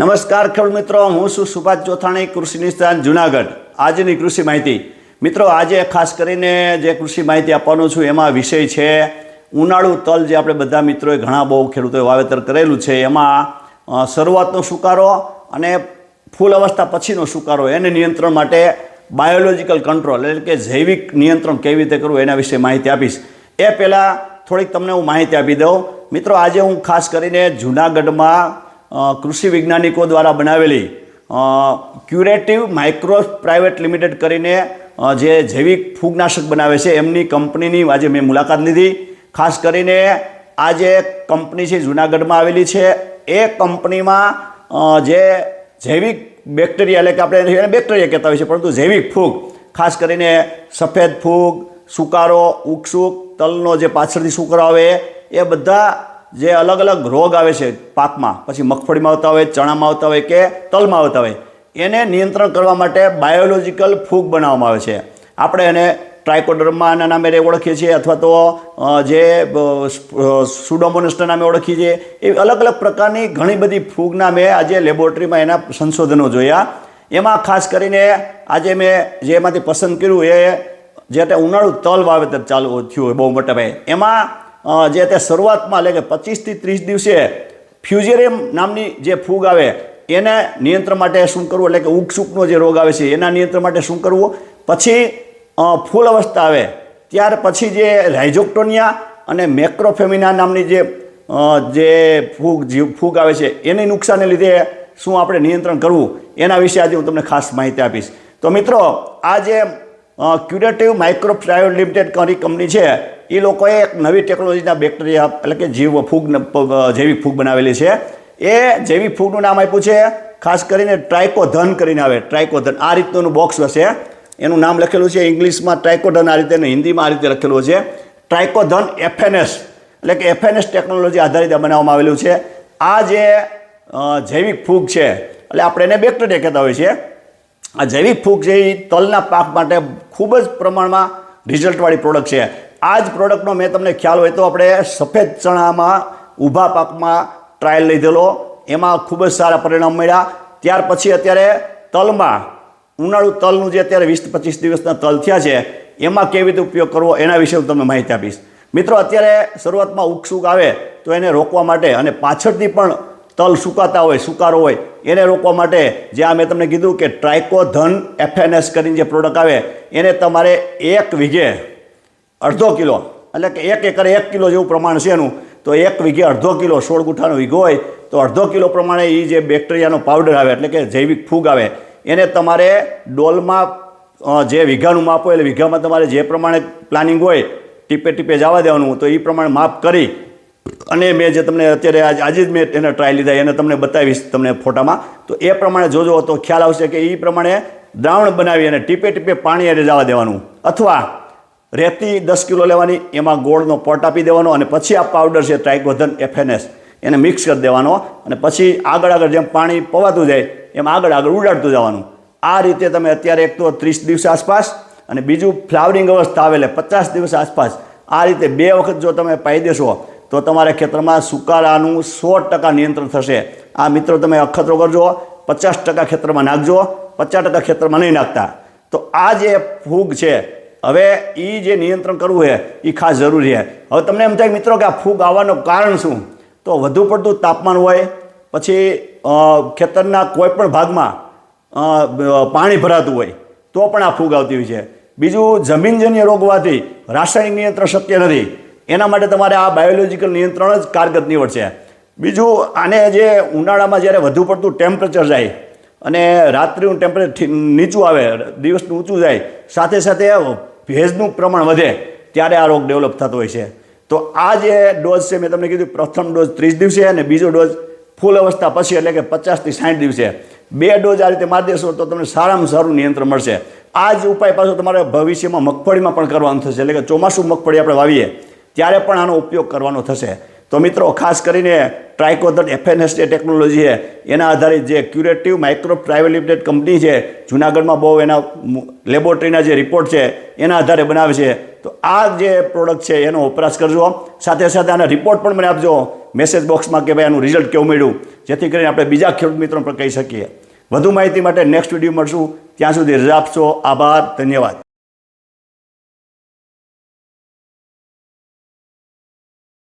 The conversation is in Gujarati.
નમસ્કાર ખેડૂત મિત્રો, હું છું સુભાષ ચોથાણી કૃષિ નિષ્ણાત જુનાગઢ. આજની કૃષિ માહિતી. મિત્રો, આજે ખાસ કરીને જે કૃષિ માહિતી આપવાનું છું, એમાં વિષય છે ઉનાળુ તલ, જે આપણે બધા મિત્રોએ ઘણા બહુ ખેડૂતોએ વાવેતર કરેલું છે, એમાં શરૂઆતનો સુકારો અને ફૂલ અવસ્થા પછીનો સુકારો, એને નિયંત્રણ માટે બાયોલોજિકલ કંટ્રોલ, એટલે કે જૈવિક નિયંત્રણ કેવી રીતે કરવું એના વિશે માહિતી આપીશ. એ પહેલાં થોડીક તમને હું માહિતી આપી દઉં. મિત્રો, આજે હું ખાસ કરીને જૂનાગઢમાં કૃષિ વૈજ્ઞાનિકો દ્વારા બનાવેલી ક્યુરેટિવ માઇક્રો પ્રાઇવેટ લિમિટેડ કરીને જે જૈવિક ફૂગનાશક બનાવે છે, એમની કંપનીની આજે મેં મુલાકાત લીધી. ખાસ કરીને આ જે કંપની છે, જૂનાગઢમાં આવેલી છે, એ કંપનીમાં જે જૈવિક બેક્ટેરિયા એટલે કે આપણે એને બેક્ટેરિયા કહેતા હોય છે પરંતુ જૈવિક ફૂગ, ખાસ કરીને સફેદ ફૂગ, સુકારો ઉકસુક તલનો જે પાછળથી સુકારો આવે, એ બધા જે અલગ અલગ રોગ આવે છે પાકમાં, પછી મગફળીમાં આવતા હોય, ચણામાં આવતા હોય કે તલમાં આવતા હોય, એને નિયંત્રણ કરવા માટે બાયોલોજિકલ ફૂગ બનાવવામાં આવે છે. આપણે એને ટ્રાયકોડર્માના નામે ઓળખીએ છીએ અથવા તો જે સુડોમોનસના નામે ઓળખીએ છીએ, એવી અલગ અલગ પ્રકારની ઘણી બધી ફૂગના મેં આજે લેબોરેટરીમાં એના સંશોધનો જોયા. એમાં ખાસ કરીને આજે મેં જે એમાંથી પસંદ કર્યું એ, જે ઉનાળું તલ વાવેતર ચાલુ થયું હોય બહુ મોટા ભાઈ એમાં જે તે શરૂઆતમાં, એટલે કે પચીસથી ત્રીસ દિવસે ફ્યુઝેરિયમ નામની જે ફૂગ આવે, એને નિયંત્રણ માટે શું કરવું? એટલે કે ઉગસુકનો જે રોગ આવે છે, એના નિયંત્રણ માટે શું કરવું? પછી ફૂલ અવસ્થા આવે. ત્યાર પછી જે રાઇઝોક્ટોનિયા અને મેક્રોફેમિના નામની જે જે ફૂગ જીવ ફૂગ આવે છે, એની નુકસાનને લીધે શું આપણે નિયંત્રણ કરવું? એના વિશે આજે હું તમને ખાસ માહિતી આપીશ. તો મિત્રો, આ જે ક્યુરેટિવ માઇક્રો પ્રાઇવેટ લિમિટેડ કરી કંપની છે એ લોકોએ એક નવી ટેકનોલોજીના બેક્ટેરિયા એટલે કે જીવ ફૂગ જૈવિક ફૂગ બનાવેલી છે. એ જૈવિક ફૂગનું નામ આપ્યું છે, ખાસ કરીને ટ્રાયકોધન કરીને આવે ટ્રાયકોધન આ રીતનું બોક્સ હશે. એનું નામ લખેલું છે ઇંગ્લિશમાં ટ્રાયકોધન આ રીતે અને હિન્દીમાં આ રીતે લખેલું છે. ટ્રાયકોધન એફએનએસ. એટલે કે એફએનએસ ટેકનોલોજી આધારિત બનાવવામાં આવેલું છે. આ જે જૈવિક ફૂગ છે, એટલે આપણે એને બેક્ટેરિયા કહેતા હોઈએ છીએ. આ જૈવિક ફૂગ છે તલના પાક માટે ખૂબ જ પ્રમાણમાં રિઝલ્ટવાળી પ્રોડક્ટ છે. આ જ પ્રોડક્ટનો મેં તમને ખ્યાલ હોય તો આપણે સફેદ ચણામાં ઊભા પાકમાં ટ્રાયલ લીધેલો. એમાં ખૂબ જ સારા પરિણામ મળ્યા. ત્યાર પછી અત્યારે તલમાં, ઉનાળુ તલનું જે અત્યારે વીસ પચીસ દિવસના તલ થયા છે, એમાં કેવી રીતે ઉપયોગ કરવો એના વિશે હું તમને માહિતી આપીશ. મિત્રો, અત્યારે શરૂઆતમાં ઉકસુક આવે તો એને રોકવા માટે અને પાછળથી પણ તલ સુકાતા હોય, સુકારો હોય, એને રોકવા માટે જે આ મેં તમને કીધું કે ટ્રાયકોધન એફએનએસ કરીને જે પ્રોડક્ટ આવે, એને તમારે એક વીઘે અડધો કિલો. એટલે કે એક એકરે એક કિલો જેવું પ્રમાણ છે એનું. તો એક વીઘે અડધો કિલો સોળ ગુઠાનો વીઘો હોય, તો અડધો કિલો પ્રમાણે એ જે બેક્ટેરિયાનો પાવડર આવે, એટલે કે જૈવિક ફૂગ આવે, એને તમારે ડોલમાં જે વીઘાનું માપ હોય, એટલે વીઘામાં તમારે જે પ્રમાણે પ્લાનિંગ હોય, ટીપે ટીપે જવા દેવાનું, તો એ પ્રમાણે માપ કરી અને મેં જે તમને અત્યારે આજ, આજે જ મેં એને ટ્રાય લીધા, એને તમને બતાવીશ તમને ફોટામાં. તો એ પ્રમાણે જોજો, તો ખ્યાલ આવશે કે એ પ્રમાણે દ્રાવણ બનાવી અને ટીપે ટીપે પાણી એને જવા દેવાનું. અથવા રેતી દસ કિલો લેવાની, એમાં ગોળનો પોટ આપી દેવાનો અને પછી આ પાવડર છે ટ્રાઇકોધન એફએનએસ એને મિક્સ કરી દેવાનો અને પછી આગળ આગળ જેમ પાણી પવાતું જાય, એમ આગળ આગળ ઉડાડતું જવાનું. આ રીતે તમે અત્યારે એક તો ત્રીસ દિવસ આસપાસ અને બીજું ફ્લાવરિંગ અવસ્થા આવે પચાસ દિવસ આસપાસ. આ રીતે બે વખત જો તમે પાઈ દેશો, તો તમારા ખેતરમાં સુકારાનું સો ટકા નિયંત્રણ થશે. આ મિત્રો તમે અખતરો કરજો, પચાસ ટકા ખેતરમાં નાખજો, પચાસ ટકા ખેતરમાં નહીં નાખતા. તો આ જે ફૂગ છે હવે એ જે નિયંત્રણ કરવું છે એ ખાસ જરૂરી છે હવે તમને એમ થાય મિત્રો કે આ ફૂગ આવવાનું કારણ શું? તો વધુ પડતું તાપમાન હોય, પછી ખેતરના કોઈ પણ ભાગમાં પાણી ભરાતું હોય, તો પણ આ ફૂગ આવતી હોય છે. બીજું, જમીનજન્ય રોગ હોવાથી રાસાયણિક નિયંત્રણ શક્ય નથી. એના માટે તમારે આ બાયોલોજિકલ નિયંત્રણ જ કારગત નીવડશે. બીજું, આને જે ઉનાળામાં જ્યારે વધુ પડતું ટેમ્પરેચર જાય, અને રાત્રિનું ટેમ્પરેચર નીચું આવે, દિવસનું ઊંચું જાય, સાથે સાથે ભેજનું પ્રમાણ વધે ત્યારે આ રોગ ડેવલપ થતો હોય છે. તો આ જે ડોઝ છે, મેં તમને કીધું પ્રથમ ડોઝ ત્રીસ દિવસે અને બીજો ડોઝ ફૂલ અવસ્થા પછી એટલે કે પચાસથી સાઠ દિવસે. બે ડોઝ આ રીતે મારી દેશો તો તમને સારામાં સારું નિયંત્રણ મળશે. આ જ ઉપાય પાછો તમારે ભવિષ્યમાં મગફળીમાં પણ કરવાનું થશે. એટલે કે ચોમાસું મગફળી આપણે વાવીએ, ત્યારે પણ આનો ઉપયોગ કરવાનો થશે. તો મિત્રો, ખાસ કરીને ટ્રાઇકોધન એફએનએસ જે ટેકનોલોજી છે, એના આધારિત જે curative micro private limited company છે, જુનાગઢમાં બહુ એના લેબોરેટરીના જે રિપોર્ટ છે, એના આધારે બનાવે છે. તો આ જે પ્રોડક્ટ છે, એનો વપરાશ કરજો. સાથે સાથે આના રિપોર્ટ પણ મને આપજો, મેસેજ બોક્સમાં કે ભાઈ આનું રિઝલ્ટ કેવું મળ્યું. જેથી કરીને આપણે બીજા ખેડૂત મિત્રો પણ કહી શકીએ. વધુ માહિતી માટે નેક્સ્ટ વીડિયો મળશું. ત્યાં સુધી રજા આપશો. આભાર. ધન્યવાદ.